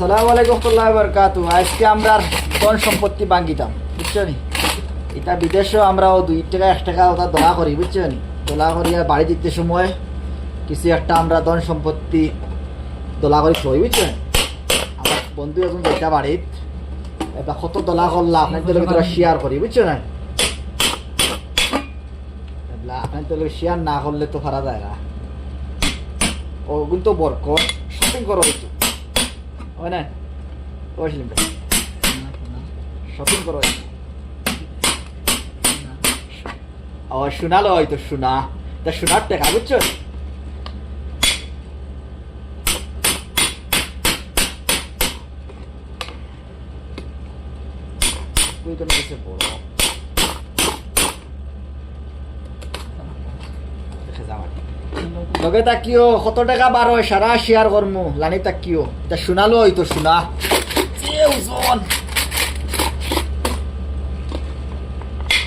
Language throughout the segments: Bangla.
আসসালামু আলাইকুম রহমতুল্লাহ বরকাতু আজকে আমরা ধন সম্পত্তি বাঙ্গিতাম বুঝছ নি? এটা বিদেশেও আমরাও দুই টাকা, এক টাকা ওটা দোলা করি, বুঝছ নি? দোলা করিয়া বাড়ি দিতে সময় কিছু একটা আমরা ধন সম্পত্তি দোলা করি থই বুঝছ আমার বন্ধু এখন যেটা বাড়িত এটা কত দোলা করলা আপনাদের ভিতরে শেয়ার করি, বুঝছ না? আপনাদের শেয়ার না করলে তো পারা যায় না। ও কিন্তু বরক শপিং করো একটু হয় ও শোনালো হয়তো শোনা তা শোনার টাকা বুঝছ তুই তো বড় দেখে যাওয়া লগে তাকিও কত টাকা বার সারা শেয়ার করমু লানি তাকিও। তা শুনালো হয়তো শুনা। এ, ওজন।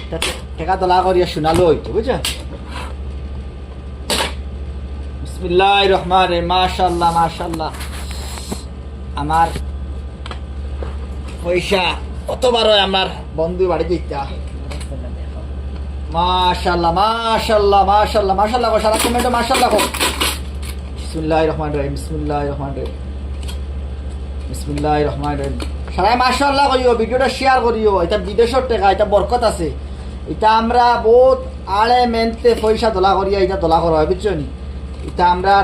তা করিয়া শুনালো হয়তো বুঝছ বিসমিল্লাহ রহমান মাশাল্লাহ মাশাল্লাহ। আমার পয়সা কতবার আমার বন্ধু বাড়ি দিতা মাশাল্লাহ মাশাল্লাহ মাশাল্লাহ মাশাল্লাহ সারা কমেন্টে মাশাল্লাহ বিসমিল্লাহ রহমান রহিম বিসমিল্লাহ রহমান রহিম বিসমিল্লাহ রহমান রহিম সারাই মাশাল্লাহ করিও ভিডিওটা শেয়ার করিও এটা বিদেশের টাকা, এটা বরকত আছে। এটা আমরা বহুত আড়ে মেনতে পয়সা দোলা করিয়া এটা দোলা করা হয়, বুঝছ নি? এটা আমরা,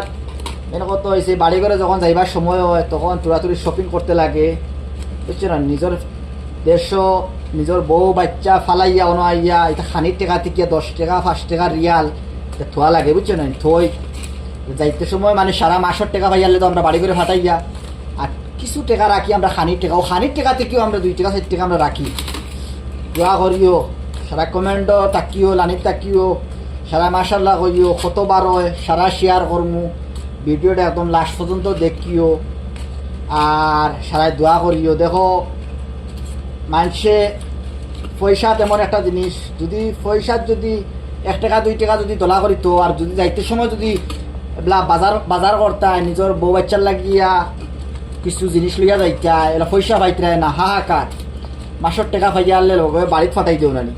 মেন কত হয়েছে বাড়ি ঘরে যখন যাইবার সময় হয়, তখন তুরাতুরি শপিং করতে লাগে, বুঝছ না? নিজের দেশ নিজের বউ, বাচ্চা, ফালাইয়া অন আইয়া এটা খানির টাকা থেকে দশ টাকা, পাঁচ টাকা রিয়াল থোয়া লাগে বুঝছ না থই যাইতে সময় মানে সারা মাসের টাকা পাইয়ালে তো আমরা বাড়ি করে ফাটাইয়া। আর কিছু টাকা রাখি আমরা খানির টাকা, ও খানির টাকা থেকেও আমরা দুই টাকা, চার টাকা আমরা রাখি। দোয়া করিও, সারা কমেন্ট তাকিও লানির তাকিও, সারা মাসাল্লাহ করিও কতবার হয়, সারা শেয়ার করমু, ভিডিওটা একদম লাস্ট পর্যন্ত দেখিও, আর সারাই দোয়া করিও। দেখো মানুষে পয়সা তেমন একটা জিনিস। যদি পয়সার যদি এক টাকা, দুই টাকা যদি তোলা করিত আর যদি যাইতে সময় যদি বাজার বাজার করতায় নিজের বউ বাচ্চার লাগিয়া কিছু জিনিস লইয়া যাইতা এলা পয়সা পাইতে না হাহাকার মাসের টাকা পাইয়া আনলে লগে বাড়িত ফাটাই দিও নানি।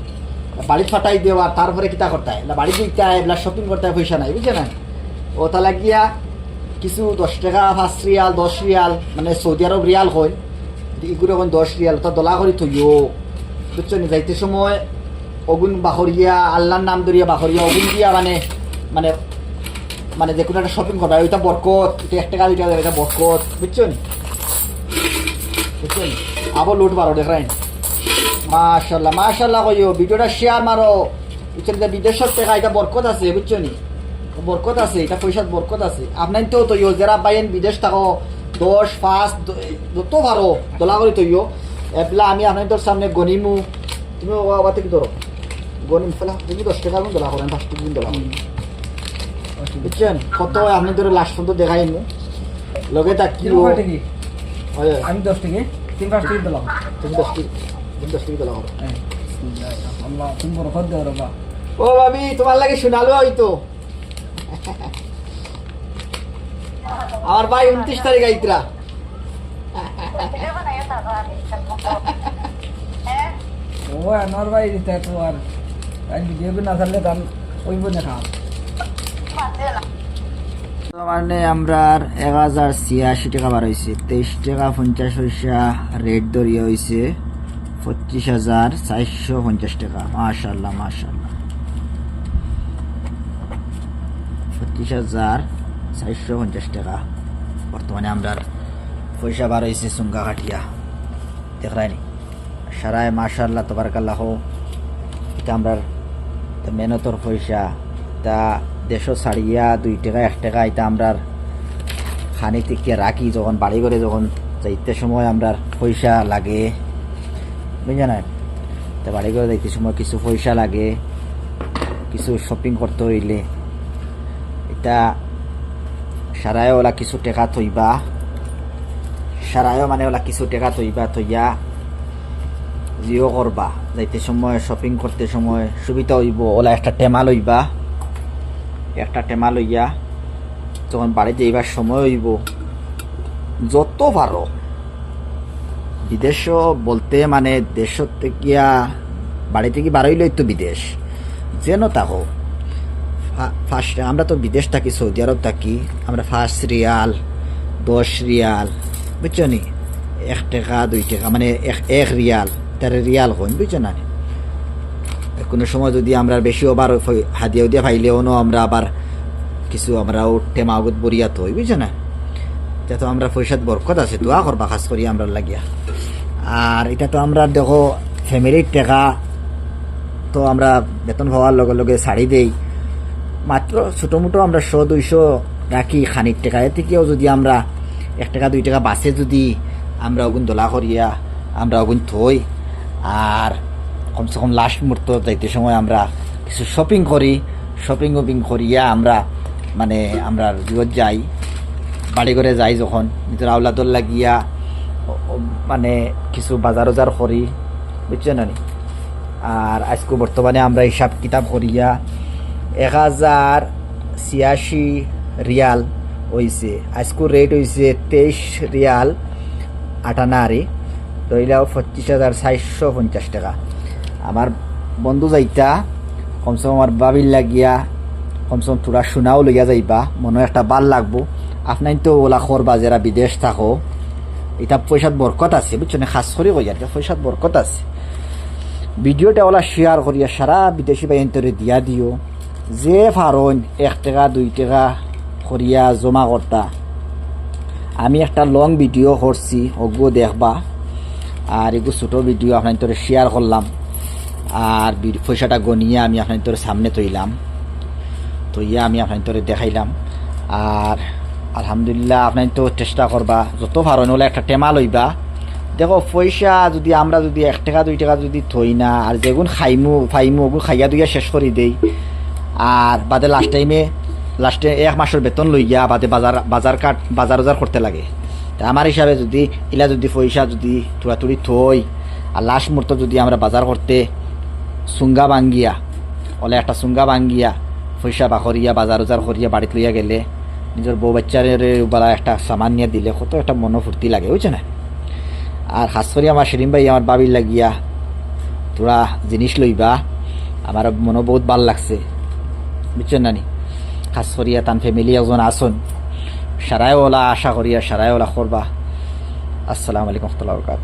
বাড়িত ফাটাই দিও আর তারপরে কিতা করতায় এলা বাড়ি দিতে এগুলা শপিং করতে পয়সা নাই বুঝছে না ও তা লাগিয়া কিছু দশ টাকা, পাঁচ রিয়াল দশ রিয়াল মানে সৌদি আরব রিয়াল হয় এগুলো এখন দশ রিয়াল, তা দলা করে থইও। বুঝছ নি? যাইতে সময় অগুন বাহরিয়া আল্লাহর নাম ধরিয়া বাহরিয়া অগুন দিয়া মানে মানে মানে যে কোনো একটা শপিং করবা ওইটা বরকত এক টাকা, দুই টাকা এটা বরকত, বুঝছ নি? বুঝছ নি? আবার লুট মারো দেখাই মাশাল্লাহ মাশাল্লাহ কইও, ভিডিওটা শেয়ার মারো। বুঝছ নি? বিদেশের টাকা, এটা বরকত আছে, বুঝছ নি? বরকত আছে, এটা পয়সার বরকত আছে। আপনার তো তৈও, যারা বাইন বিদেশ থাকো দশ পাঁচ যত পারো দলা করে তৈও এপলা আমি আপনাদের সামনে গনিমু তুমি আবার থেকে ধরো গনিম ফেলা তুমি দশ টাকা দলা করেন পাঁচ টাকা দলা করেন বুঝছেন কত আপনি ধরে লাস্ট পর্যন্ত দেখাই মু লগে তা কি হয়, আমি দশ টাকা তিন পাঁচ টাকা দিলাম তুমি দশ টাকা তুমি দশ টাকা দলা করো তুমি বড় খদ দেও রবা ও ভাবি তোমার লাগে শোনালো হয়তো আমার ভাই উনত্রিশ তারিখ আইতরা ও আমার ভাই দিতে তো আর আজ ভিডিও না থাকলে গান ওইব না খাম মানে আমরা এক হাজার ছিয়াশি টাকা বার হয়েছে তেইশ টাকা পঞ্চাশ পয়সা রেট দরিয়া হয়েছে পঁচিশ হাজার চারশো পঞ্চাশ টাকা। মাশাল্লাহ মাশাল্লাহ পঁচিশ হাজার চারশো পঞ্চাশ টাকা। বর্তমানে আমরা পয়সা বার হয়েছে সুঙ্গা কাটিয়া দেখরাইনি সারায় মাশাল্লাহ তবারকাল্লাহ এটা আমরা মেহনতর পয়সা তা দেশও ছাড়িয়া দুই টাকা, এক টাকা এটা আমরা খানি থেকে রাখি যখন বাড়ি করে যখন যাইতে সময় আমরা পয়সা লাগে। বুঝে না তা বাড়ি করে যাইতে সময় কিছু পয়সা লাগে। কিছু শপিং করতে হইলে। এটা সারায় ওলা কিছু টাকা থইবা সারায়ও মানে ওলা কিছু টাকা থইবা থইয়া জিও করবা যাইতে সময় শপিং করতে সময় সুবিধা হইব ওলা একটা টেমা লইবা একটা টেমা লইয়া যখন বাড়ি যাইবার সময় হইব যত পারো বিদেশ বলতে মানে দেশ থেকে বাড়ি থেকে বারোইলই তো বিদেশ যেন তাকো ফার্স্ট আমরা তো বিদেশ থাকি, সৌদি আরব থাকি, আমরা ফার্স্ট রিয়াল, দশ রিয়াল, বুঝছ নি? এক টাকা, দুই টাকা মানে এক এক রিয়াল, তার রিয়াল হইন বুঝছ না কোনো সময় যদি আমরা বেশি ওবার হাদিয়া উদিয়া ফাইলেও নো, আমরা আবার কিছু আমরা টেমা আগত বরিয়া থই বুঝছ না? তো আমরা পয়সাত বরকত আছে, দোয়া করবা, খাস করি আমরা লাগিয়া। আর এটা তো আমরা দেখো ফ্যামিলির টাকা তো আমরা বেতন পাওয়ার লগে লগে ছাড়ি দেই। মাত্র ছোটো মোটো আমরা শো, দুইশো রাখি খানিক টাকা। এর থেকেও যদি আমরা এক টাকা, দুই টাকা বাসে যদি আমরা ওগুন দোলা করিয়া, আমরা ওগুন থই, আর কমসে কম লাস্ট মুহূর্ত যাইতে সময় আমরা কিছু শপিং করি শপিং ওপিং করিয়া আমরা মানে আমরা জীবত যাই বাড়ি করে যাই যখন, নিজের আওলাদর লাগিয়া মানে কিছু বাজার ওজার করি, বুঝছেন আর আজকে বর্তমানে আমরা হিসাব কিতাব করিয়া এক হাজার ছিয়াশি রিয়াল হয়েছে আজকে রেট হয়েছে তেইশ রিয়াল আটানারি। ধরিলাও পঁচিশ হাজার চারশো পঞ্চাশ টাকা। আমার বন্ধু যাইতা কমসে কম আমার বাবির লাগিয়া কমসে কম তোরা শোনাও লইয়া যাইবা মনে একটা ভালো লাগবো। আপনার তো ওলা করবা যারা বিদেশ থাকো। এটা পয়সাত বরকত আছে বুঝছ না? খাস করে কই আর কি, পয়সাত বরকত আছে। ভিডিওটা ওলা শেয়ার করিয়া সারা বিদেশি বাইন্তরে দিয়া দিও। যে ফারন এক টাকা দুই টাকা করিয়া জমা করতা আমি একটা লং ভিডিও করছি ওগুলো দেখবা। আর এগুলো ছোটো ভিডিও আপনার তোরে শেয়ার করলাম। আর পয়সাটা গনিয়ে আমি আপনার তোর সামনে তৈলাম। তো ইয়া আমি আপনার তোরে দেখাইলাম। আর আলহামদুলিল্লাহ আপনার তো চেষ্টা করবা। যত পারেন হলে একটা টেমা লইবা। দেখো, পয়সা যদি আমরা যদি এক টাকা দুই টাকা যদি থই না, আর যেগুন খাইমু, ফাইমু ওগুলো খাইয়া দুইয়া শেষ করে দেই। আর বাদে লাস্ট টাইমে লাস্টে এক মাসের বেতন লইয়া বাদে বাজার বাজার কাট, বাজার বাজার করতে লাগে। তা আমার হিসাবে যদি, ইলা যদি পয়সা যদি তুড়াতুড়ি থই, আর লাস্ট মুহূর্ত যদি আমরা বাজার করতে সুঙ্গা ভাঙ্গিয়া ওলে একটা সুঙ্গা ভাঙ্গিয়া পয়সা বাখরিয়া বাজার উজার করিয়া বাড়িতে লইয়া গেলে নিজের বউ বাচ্চারে বেলা একটা সামান নিয়ে দিলে কত একটা মনোফুর্তি লাগে, বুঝছ না? আর খাস করে আমার সেরিম ভাই, আমার বাবির লাগিয়া তোরা জিনিস লইবা, আমার মনে বহুত ভালো লাগছে। বুঝছেন নানি খাস করিয়া তান ফ্যামিলি একজন আসুন সারাই ওলা আশা করিয়া সারাই ওলা করবা আসসালামু আলাইকুম রহমতুল্লাহ বরকাত